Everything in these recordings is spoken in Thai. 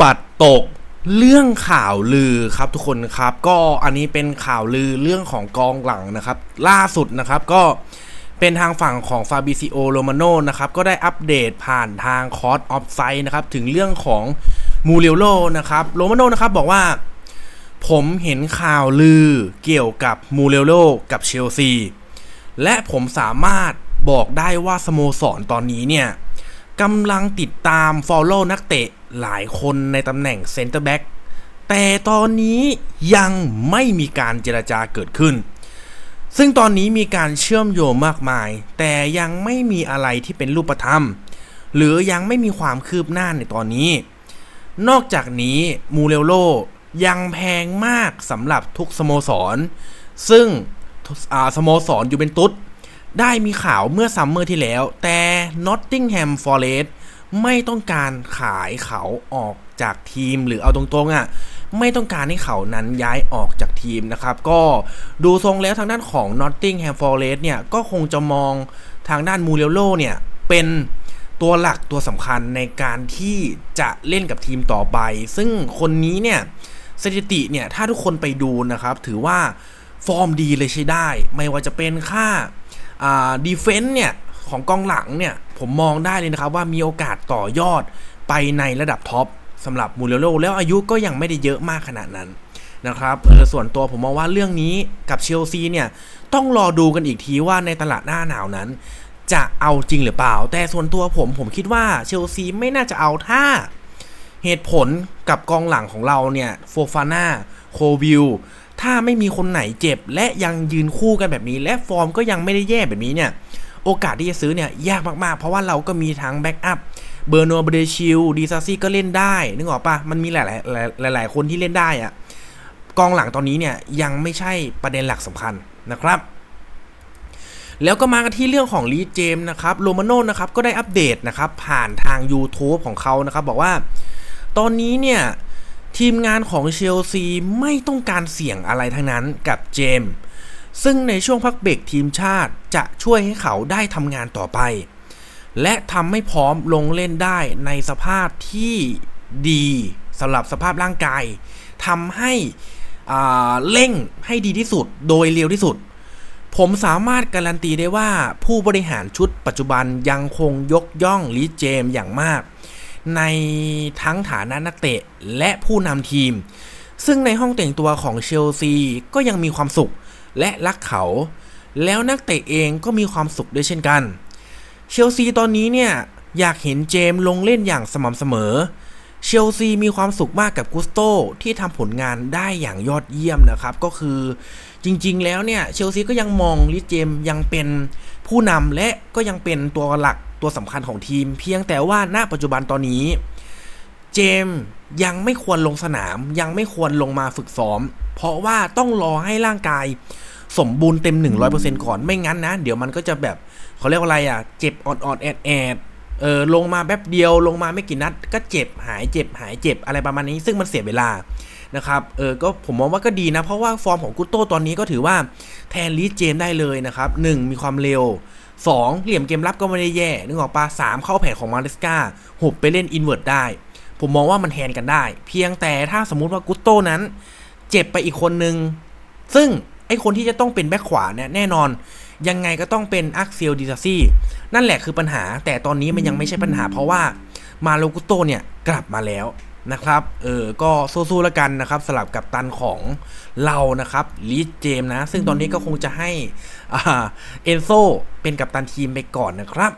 ปัดตกเรื่องข่าวลือครับทุกคนครับ ก็อันนี้เป็นข่าวลือเรื่องของกองหลังนะครับ ล่าสุดนะครับก็เป็นทางฝั่งของฟาบิซิโอโรมาโนนะครับก็ได้อัปเดตผ่านทางคอร์สออฟไซด์นะครับถึงเรื่องของมูเรโลนะครับโรมาโนนะครับบอกว่า ผมเห็นข่าวลือเกี่ยวกับมูเรโลกับเชลซีและผมสามารถบอกได้ว่าสโมสรตอนนี้เนี่ย กำลังติดตาม Follow นักเตะหลายคนในตำแหน่งเซนเตอร์แบ็กแต่ตอนนี้ยังไม่มีการเจรจาเกิดขึ้น ซึ่งตอนนี้มีการเชื่อมโยงมากมาย แต่ยังไม่มีอะไรที่เป็นรูปธรรม หรือยังไม่มีความคืบหน้าในตอนนี้ นอกจากนี้มูเรโลยังแพงมากสำหรับทุกสโมสร ซึ่งอาสโมสรอยู่เวนตุส ได้มีข่าวเมื่อซัมเมอร์ที่แล้ว แต่ Nottingham Forest ไม่ต้องการขายเขาออกจากทีมหรือเอาตรงๆอะ่ะไม่ต้องการให้เขานั้นย้ายออกจากทีมนะครับ ก็ดูทรงแล้วทางด้านของ Nottingham Forest เนี่ย ก็คงจะมองทางด้านมูเรโลเนี่ย เป็นตัวหลักตัวสำคัญในการที่จะเล่นกับทีมต่อไป ซึ่งคนนี้เนี่ยสถิติเนี่ย ถ้าทุกคนไปดูนะครับ ถือว่าฟอร์มดีเลยใช้ได้ ไม่ว่าจะเป็นค่าอ่า ดีเฟนต์เนี่ย ของกองหลังเนี่ย ผมมองได้เลยนะครับว่ามีโอกาสต่อยอดไปในระดับท็อปสำหรับมูเรโลแล้วอายุก็ยังไม่ได้เยอะมากขนาดนั้นนะครับเออส่วนตัวผมมองว่าเรื่องนี้กับเชลซีเนี่ย ต้องรอดูกันอีกทีว่าในตลาดหน้าหนาวนั้น จะเอาจริงหรือเปล่า แต่ส่วนตัวผมผมคิดว่าเชลซีไม่น่าจะเอาถ้าเหตุผลกับกองหลังของเราเนี่ย โฟฟาน่า โควิล ถ้าไม่มีคนไหนเจ็บ และยังยืนคู่กันแบบนี้ และฟอร์มก็ยังไม่ได้แย่แบบนี้เนี่ยโอกาสที่จะซื้อเนี่ยยากมากๆ เพราะว่าเราก็มีทั้งแบ็กอัพเบอร์โนเบเดชิลดีซาซี่ก็เล่นได้ นึกออกปะมันมีหลายๆหลาย ๆ คนที่เล่นได้อะกองหลังตอนนี้เนี่ยยังไม่ใช่ประเด็นหลักสำคัญนะครับ แล้วก็มากันที่เรื่องของลีเจมนะครับโรมาโนนะครับก็ได้อัปเดตนะครับผ่านทาง YouTube ของเขานะครับบอกว่า ตอนนี้เนี่ย ทีมงานของเชลซีไม่ต้องการเสี่ยงอะไรทั้งนั้นกับเจมส์ซึ่งในช่วงพักเบรกทีมชาติจะช่วยให้เขาได้ทำงานต่อไป และทำให้พร้อมลงเล่นได้ในสภาพที่ดีสำหรับสภาพร่างกายทำให้เร่งให้ดีที่สุดโดยเร็วที่สุด ผมสามารถการันตีได้ว่าผู้บริหารชุดปัจจุบันยังคงยกย่องลีเจมอย่างมาก ในทั้งฐานะนักเตะและผู้นำทีม ซึ่งในห้องแต่งตัวของเชลซีก็ยังมีความสุขและรักเขา แล้วนักเตะเองก็มีความสุขด้วยเช่นกัน เชลซีตอนนี้เนี่ยอยากเห็นเจมลงเล่นอย่างสม่ำเสมอ เชลซีมีความสุขมากกับกุสโตที่ทำผลงานได้อย่างยอดเยี่ยมนะครับ ก็คือจริงๆ แล้วเนี่ยเชลซีก็ยังมองลิเจมยังเป็นผู้นำและก็ยังเป็นตัวหลัก ตัวสำคัญของทีม เพียงแต่ว่าณปัจจุบันตอนนี้ เจมยังไม่ควรลงสนาม ยังไม่ควรลงมาฝึกซ้อม เพราะว่าต้องรอให้ร่างกายสมบูรณ์เต็ม 100%ก่อนไม่งั้นนะ เดี๋ยวมันก็จะแบบเขาเรียกว่าอะไรอะ เจ็บออดๆแอดแอดเออลงมาแป๊บเดียวลงมาไม่กี่นัด ก็เจ็บหายเจ็บหายเจ็บอะไรประมาณนี้ ซึ่งมันเสียเวลานะครับเออก็ผมมองว่าก็ดีนะ เพราะว่าฟอร์มของกุตโตตอนนี้ก็ถือว่าแทนลีเจมได้เลยนะครับหมีความเร็ว 2 เหลี่ยมเกมรับก็ไม่ได้แย่นึกออกปะสามเข้าแผนของมาริสกาหุบไปเล่นอินเวอร์ตได้ ผมมองว่ามันแทนกันได้ เพียงแต่ถ้าสมมุติว่ากุตโต้นั้น เจ็บไปอีกคนนึง ซึ่งไอคนที่จะต้องเป็นแบ็คขวาเนี่ยแน่นอน ยังไงก็ต้องเป็นอักเซียลดิซาซี่นั่นแหละคือปัญหา แต่ตอนนี้มันยังไม่ใช่ปัญหาเพราะว่ามาโลกุโตเนี่ยกลับมาแล้ว นะครับ เออ ก็สู้ๆแล้วกันนะครับสลับกับตันของเรานะครับลีดเจมนะ ซึ่งตอนนี้ก็คงจะให้เอนโซเป็นกัปตันทีมไปก่อนนะครับ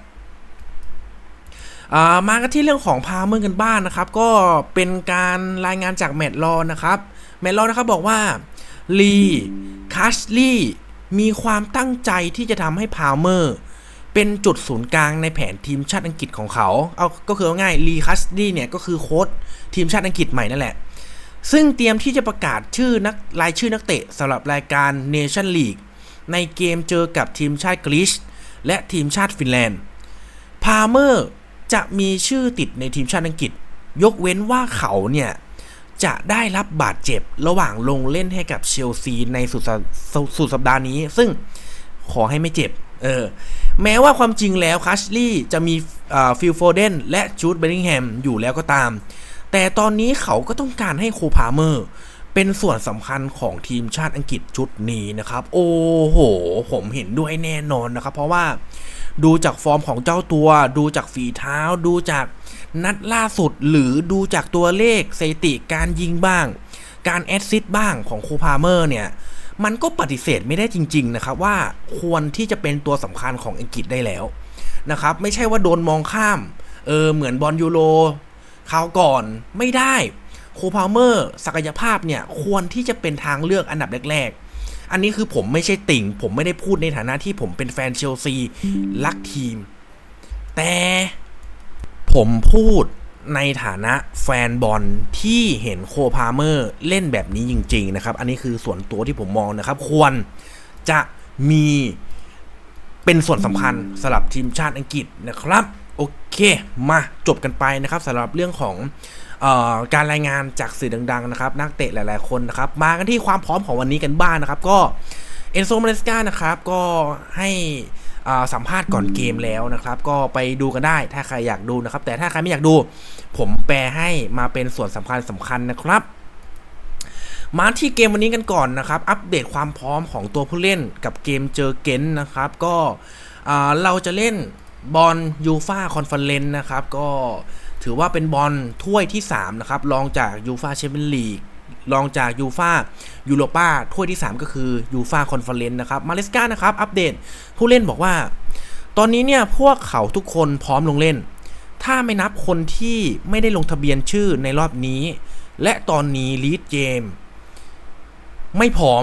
มากันที่เรื่องของพาเมื่อกันบ้านนะครับ ก็เป็นการรายงานจากแมตต์ลอนะครับ แมตต์ลอนะครับบอกว่าลีคัชลี่มีความตั้งใจที่จะทำให้พาเมอร์ เป็นจุดศูนย์กลางในแผนทีมชาติอังกฤษของเขา เอาก็คือง่ายลีคัสดี้เนี่ยก็คือโค้ชทีมชาติอังกฤษใหม่นั่นแหละ ซึ่งเตรียมที่จะประกาศชื่อนักรายชื่อนักเตะสำหรับรายการเนชั่นลีกในเกมเจอกับทีมชาติกรีซและทีมชาติฟินแลนด์ พาเมอร์จะมีชื่อติดในทีมชาติอังกฤษ ยกเว้นว่าเขาเนี่ยจะได้รับบาดเจ็บระหว่างลงเล่นให้กับเชลซีในสุดสุดสัปดาห์นี้ ซึ่งขอให้ไม่เจ็บ เออแม้ว่าความจริงแล้วคัชลี่จะมีฟิลโฟเดนและจูดเบลลิงแฮมอยู่แล้วก็ตาม แต่ตอนนี้เขาก็ต้องการให้โคพาเมอร์ เป็นส่วนสำคัญของทีมชาติอังกฤษชุดนี้นะครับ โอ้โห ผมเห็นด้วยแน่นอนนะครับ เพราะว่าดูจากฟอร์มของเจ้าตัว ดูจากฝีเท้า ดูจากนัดล่าสุด หรือดูจากตัวเลขสถิติการยิงบ้าง การแอดซิสบ้างของโคพาเมอร์เนี่ย มันก็ปฏิเสธไม่ได้จริง ๆ นะครับ ว่าควรที่จะเป็นตัวสำคัญของอังกฤษได้แล้วนะครับ ไม่ใช่ว่าโดนมองข้าม เออเหมือนบอลยูโรคราวก่อนไม่ได้โคพาเมอร์ศักยภาพเนี่ยควรที่จะเป็นทางเลือกอันดับแรกๆ อันนี้คือผมไม่ใช่ติ่ง ผมไม่ได้พูดในฐานะที่ผมเป็นแฟนเชลซีรักทีม แต่ผมพูด ในฐานะแฟนบอลที่เห็นโคพาเมอร์เล่นแบบนี้จริง ๆ นะครับ อันนี้คือส่วนตัวที่ผมมองนะครับ ควรจะมีเป็นส่วนสำคัญสำหรับทีมชาติอังกฤษนะครับ โอเค มาจบกันไปนะครับสำหรับเรื่องของออการรายงานจากสื่อดัง ๆ นะครับ นักเตะหลายๆคนนะครับ มากันที่ความพร้อมของวันนี้กันบ้างนนะครับ ก็เอนโซมาเลสกานะครับ ก็ให้ สัมภาษณ์ก่อนเกมแล้วนะครับ ก็ไปดูกันได้ถ้าใครอยากดูนะครับ แต่ถ้าใครไม่อยากดู ผมแปลให้มาเป็นส่วนสำคัญสำคัญนะครับมาที่เกมวันนี้กันก่อนนะครับ อัปเดตความพร้อมของตัวผู้เล่นกับเกมเจอเกนนะครับ ก็เราจะเล่นบอลยูฟาคอนเฟอเรนซ์นะครับ ก็ถือว่าเป็นบอลถ้วยที่ 3 นะครับ รองจากยูฟาแชมเปี้ยนลีก รองจากยูฟายูโรปาถ้วยที่ 3 ก็คือยูฟาคอนเฟอเรนซ์นะครับ มาเลสกานะครับ อัปเดตผู้เล่นบอกว่า ตอนนี้เนี่ยพวกเขาทุกคนพร้อมลงเล่น ถ้าไม่นับคนที่ไม่ได้ลงทะเบียนชื่อในรอบนี้ และตอนนี้ลีดเจมไม่พร้อม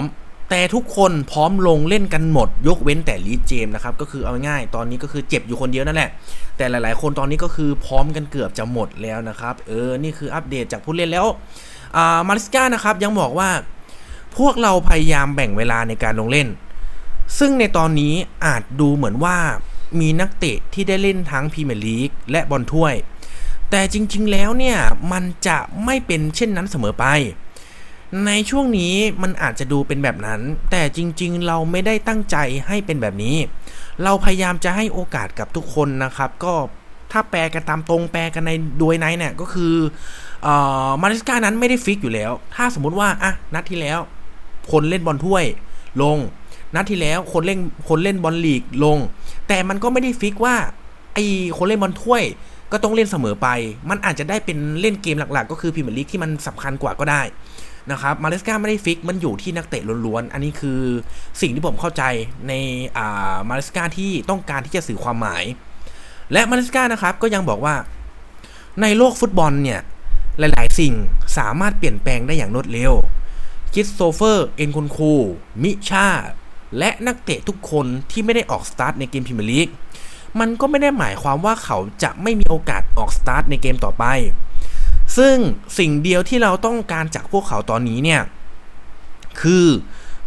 แต่ทุกคนพร้อมลงเล่นกันหมด ยกเว้นแต่ลีดเจมนะครับ ก็คือเอาง่ายตอนนี้ก็คือเจ็บอยู่คนเดียวนั่นแหละ แต่หลาย ๆ คนตอนนี้ก็คือพร้อมกันเกือบจะหมดแล้วนะครับ เออ นี่คืออัปเดตจากผู้เล่นแล้วอ่ามาริสกานะครับยังบอกว่า พวกเราพยายามแบ่งเวลาในการลงเล่น ซึ่งในตอนนี้อาจดูเหมือนว่ามีนักเตะที่ได้เล่นทั้งพรีเมียร์ลีกและบอลถ้วย แต่จริง ๆ แล้วเนี่ยมันจะไม่เป็นเช่นนั้นเสมอไป ในช่วงนี้มันอาจจะดูเป็นแบบนั้น แต่จริงๆ เราไม่ได้ตั้งใจให้เป็นแบบนี้ เราพยายามจะให้โอกาสกับทุกคนนะครับ ก็ถ้าแปลกันตามตรงแปลกันในโดยในเนี่ยก็คือออมาริสกานั้นไม่ได้ฟิกอยู่แล้ว ถ้าสมมุติว่าอะนัดที่แล้ว คนเล่นบอลถ้วยลง นัดที่แล้วคนเล่นคนเล่นบอลลีกลง แต่มันก็ไม่ได้ฟิกว่าไอ้คนเล่นบอลถ้วยก็ต้องเล่นเสมอไป มันอาจจะได้เป็นเล่นเกมหลัก ๆ ก็คือพรีเมียร์ลีกที่มันสำคัญกว่าก็ได้ นะครับมาเลสกาไม่ได้ฟิกมันอยู่ที่นักเตะล้วนๆ อันนี้คือสิ่งที่ผมเข้าใจในอ่ามาเลสกาที่ต้องการที่จะสื่อความหมาย และมาเลสกานะครับก็ยังบอกว่า ในโลกฟุตบอลเนี่ย หลายๆ สิ่งสามารถเปลี่ยนแปลงได้อย่างรวดเร็วคิสโตเฟอร์ เอ็นคุนคูมิชา และนักเตะทุกคนที่ไม่ได้ออกสตาร์ทในเกมพรีเมียร์ลีกมันก็ไม่ได้หมายความว่าเขาจะไม่มีโอกาสออกสตาร์ทในเกมต่อไป ซึ่งสิ่งเดียวที่เราต้องการจากพวกเขาตอนนี้เนี่ย คือ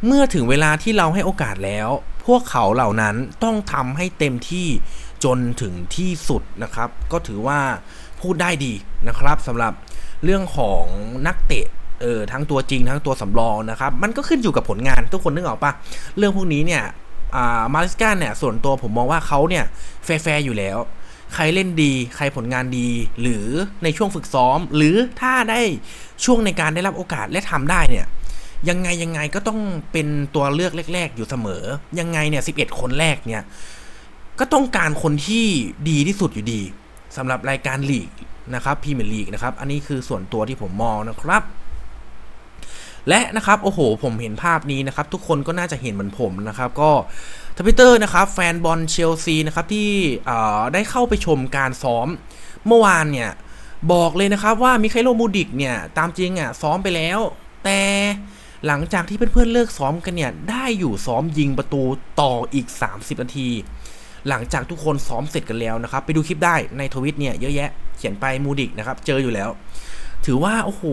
เมื่อถึงเวลาที่เราให้โอกาสแล้ว พวกเขาเหล่านั้นต้องทำให้เต็มที่จนถึงที่สุดนะครับ ก็ถือว่าพูดได้ดีนะครับสำหรับเรื่องของนักเตะเออทั้งตัวจริงทั้งตัวสำรองนะครับ มันก็ขึ้นอยู่กับผลงานทุกคนนึกออกปะเรื่องพวกนี้เนี่ยอ่ามาริสกาเนี่ยส่วนตัวผมมองว่าเขาเนี่ยแฟร์อยู่แล้ว ใครเล่นดี ใครผลงานดี หรือในช่วงฝึกซ้อม หรือถ้าได้ช่วงในการได้รับโอกาสและทำได้เนี่ยยังไงยังไงก็ต้องเป็นตัวเลือกแรก ๆ อยู่เสมอ ยังไงเนี่ย11คนแรกเนี่ยก็ต้องการคนที่ดีที่สุดอยู่ดีสำหรับรายการลีกนะครับพรีเมียร์ลีกนะครับ อันนี้คือส่วนตัวที่ผมมองนะครับ และนะครับโอ้โห ผมเห็นภาพนี้นะครับ ทุกคนก็น่าจะเห็นเหมือนผมนะครับ ก็ทวิตเตอร์นะครับ แฟนบอลเชลซีนะครับที่ได้เข้าไปชมการซ้อมเมื่อวานเนี่ยบอกเลยนะครับว่ามิเคโลมูดิกเนี่ยตามจริงอะซ้อมไปแล้ว แต่หลังจากที่เพื่อนๆเลิกซ้อมกันเนี่ยได้อยู่ซ้อมยิงประตูต่ออีก 30 นาที หลังจากทุกคนซ้อมเสร็จกันแล้วนะครับ ไปดูคลิปได้ในทวิตเนี่ยเยอะแยะเขียนไปมูดิกนะครับ เจออยู่แล้ว ถือว่าโอ้โห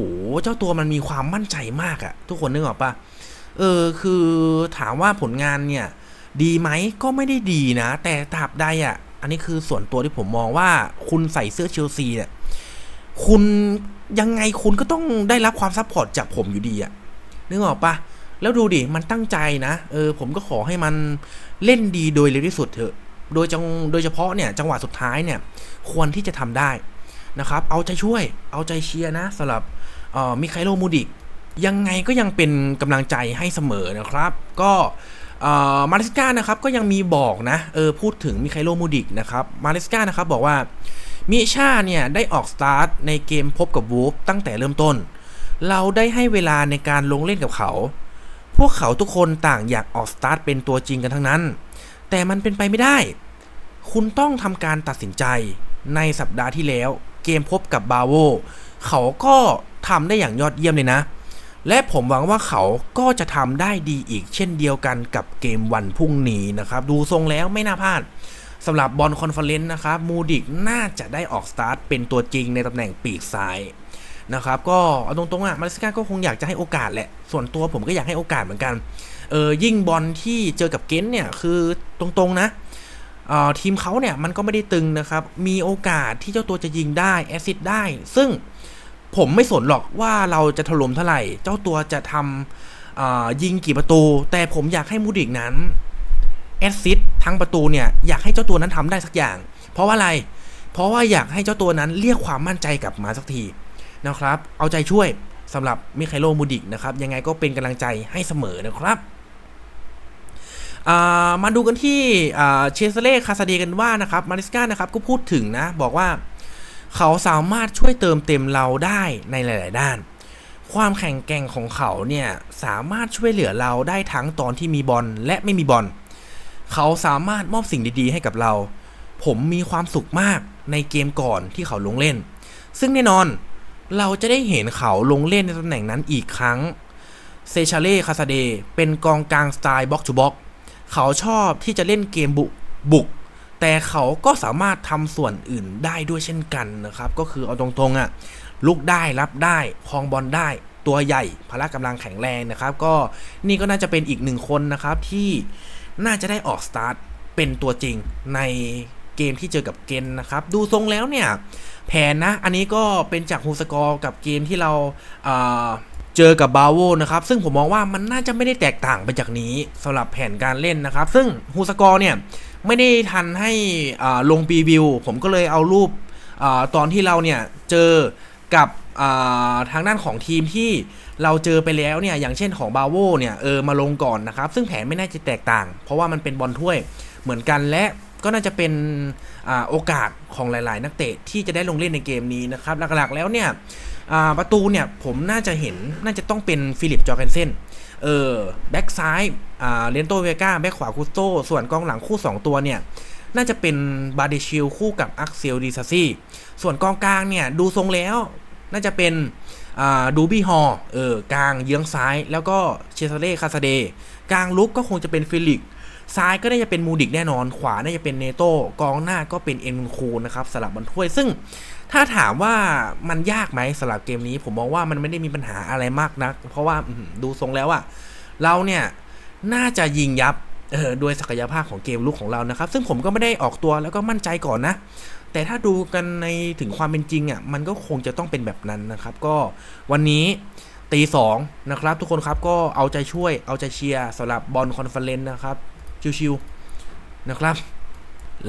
เจ้าตัวมันมีความมั่นใจมากอะทุกคนนึกออกปะเออคือถามว่าผลงานเนี่ย ดีไหมก็ไม่ได้ดีนะ แต่ตราบใดอะอันนี้คือส่วนตัวที่ผมมองว่าคุณใส่เสื้อเชลซีเนี่ยคุณยังไงคุณก็ต้องได้รับความซัพพอร์ตจากผมอยู่ดีอะนึกออกปะแล้วดูดิ มันตั้งใจนะ เออ ผมก็ขอให้มันเล่นดีโดยเร็วที่สุดเถอะ โดยจังโดยเฉพาะเนี่ย จังหวะสุดท้ายเนี่ย ควรที่จะทำได้ นะครับ เอาใจช่วย เอาใจเชียร์นะสำหรับมิคาโลมูดิก ยังไงก็ยังเป็นกำลังใจให้เสมอนะครับ ก็มาริสกานะครับ ก็ยังมีบอกนะเออพูดถึงมิคาโลมูดิกนะครับ มาริสกานะครับบอกว่ามิชาเนี่ย ได้ออกสตาร์ทในเกมพบกับวูฟตั้งแต่เริ่มต้น เราได้ให้เวลาในการลงเล่นกับเขา พวกเขาทุกคนต่างอยากออกสตาร์ทเป็นตัวจริงกันทั้งนั้น แต่มันเป็นไปไม่ได้ คุณต้องทำการตัดสินใจในสัปดาห์ที่แล้ว เกมพบกับบาโวเขาก็ทำได้อย่างยอดเยี่ยมเลยนะ และผมหวังว่าเขาก็จะทำได้ดีอีกเช่นเดียวกันกับเกมวันพรุ่งนี้นะครับ ดูทรงแล้วไม่น่าพลาดสำหรับบอลคอนเฟอเรนซ์นะครับมูดิกน่าจะได้ออกสตาร์ทเป็นตัวจริงในตำแหน่งปีกซ้ายนะครับก็เอาตรงๆอะมาริสกาก็คงอยากจะให้โอกาสแหละ ส่วนตัวผมก็อยากให้โอกาสเหมือนกันเออยิ่งบอลที่เจอกับเกนเนี่ยคือตรงๆนะ ทีมเขาเนี่ยมันก็ไม่ได้ตึงนะครับ มีโอกาสที่เจ้าตัวจะยิงได้แอซิดได้ ซึ่งผมไม่สนหรอกว่าเราจะถล่มเท่าไหร่ เจ้าตัวจะทำยิงกี่ประตู แต่ผมอยากให้มูดิกนั้นแอซิดทั้งประตูเนี่ยอยากให้เจ้าตัวนั้นทำได้สักอย่าง เพราะว่าอะไร เพราะว่าอยากให้เจ้าตัวนั้นเรียกความมั่นใจกลับมาสักทีนะครับ เอาใจช่วยสำหรับมิคาโลมูดิกนะครับ ยังไงก็เป็นกำลังใจให้เสมอนะครับ มาดูกันที่เชสเล่คาซาเดกันว่านะครับมาริสกานะครับก็พูดถึงนะ บอกว่าเขาสามารถช่วยเติมเต็มเราได้ในหลาย ๆ ด้าน ความแข็งแกร่งของเขาเนี่ยสามารถช่วยเหลือเราได้ทั้งตอนที่มีบอลและไม่มีบอลเขาสามารถมอบสิ่งดี ๆ ให้กับเรา ผมมีความสุขมากในเกมก่อนที่เขาลงเล่น ซึ่งแน่นอนเราจะได้เห็นเขาลงเล่นในตำแหน่งนั้นอีกครั้ง เซชาเล่คาซาเดเป็นกองกลางสไตล์บ็อกซ์ทูบ็อก เขาชอบที่จะเล่นเกมบุบุก แต่เขาก็สามารถทำส่วนอื่นได้ด้วยเช่นกันนะครับ ก็คือเอาตรงๆอะ่ะลุกได้รับได้คลองบอลได้ ตัวใหญ่พละกำลังแข็งแรงนะครับ ก็นี่ก็น่าจะเป็นอีกหนึ่งคนนะครับที่น่าจะได้ออกสตาร์ทเป็นตัวจริงในเกมที่เจอกับเกนนะครับ ดูทรงแล้วเนี่ย แผนนะ อันนี้ก็เป็นจากฮูสกอร์กับเกมที่เราเจอกับบาโวนะครับซึ่งผมมองว่ามันน่าจะไม่ได้แตกต่างไปจากนี้สำหรับแผนการเล่นนะครับ ซึ่งฮูสกอร์เนี่ยไม่ได้ทันให้ลงปีวิว ผมก็เลยเอารูปอตอนที่เราเนี่ยเจอกับทางด้านของทีมที่เราเจอไปแล้วเนี่ยอย่างเช่นของบาโวเนี่ยเออมาลงก่อนนะครับ ซึ่งแผนไม่น่าจะแตกต่าง เพราะว่ามันเป็นบอลถ้วยเหมือนกันและก็น่าจะเป็นอโอกาสของหลาย ๆ นักเตะที่จะได้ลงเล่นในเกมนี้นะครับหลัก ๆ แล้วเนี่ย ประตูเนี่ยผมน่าจะเห็นน่าจะต้องเป็นฟิลิปจอร์แกนเซนเออแบ็กซ้ายเลนโตเวกาแบ็กขวาคุสโตส่วนกองหลังคู่ 2 ตัวเนี่ยน่าจะเป็นบาเดชิลคู่กับอักเซลดีซาซี่ส่วนกองกลางเนี่ยดูทรงแล้วน่าจะเป็นดูบี้ฮอเออกลางเยื้องซ้าย แล้วก็เชซาเล่คาซาเดกลางลุกก็คงจะเป็นฟิลิก ซ้ายก็น่าจะเป็นมูดิกแน่นอน ขวาน่าจะเป็นเนโต้กองหน้าก็เป็นเอ็นคูนะครับสลับบอลถ้วยซึ่งถ้าถามว่ามันยากไหมสำหรับเกมนี้ ผมมองว่ามันไม่ได้มีปัญหาอะไรมากนัก เพราะว่าดูทรงแล้วอะเราเนี่ยน่าจะยิงยับเออด้วยศักยภาพของเกมลุกของเรานะครับ ซึ่งผมก็ไม่ได้ออกตัวแล้วก็มั่นใจก่อนนะ แต่ถ้าดูกันในถึงความเป็นจริงอะ่ะมันก็คงจะต้องเป็นแบบนั้นนะครับ ก็วันนี้ตีสองนะครับ ทุกคนครับก็เอาใจช่วยเอาใจเชียร์สำหรับบอลคอนเฟอเรนซ์นะครับ ชิวๆนะครับ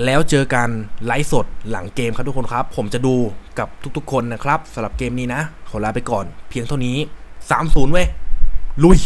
แล้วเจอกันไลฟ์สดหลังเกมครับทุกคนครับ ผมจะดูกับทุกๆคนนะครับสำหรับเกมนี้นะ ขอลาไปก่อนเพียงเท่านี้ 3-0 เว้ยลุย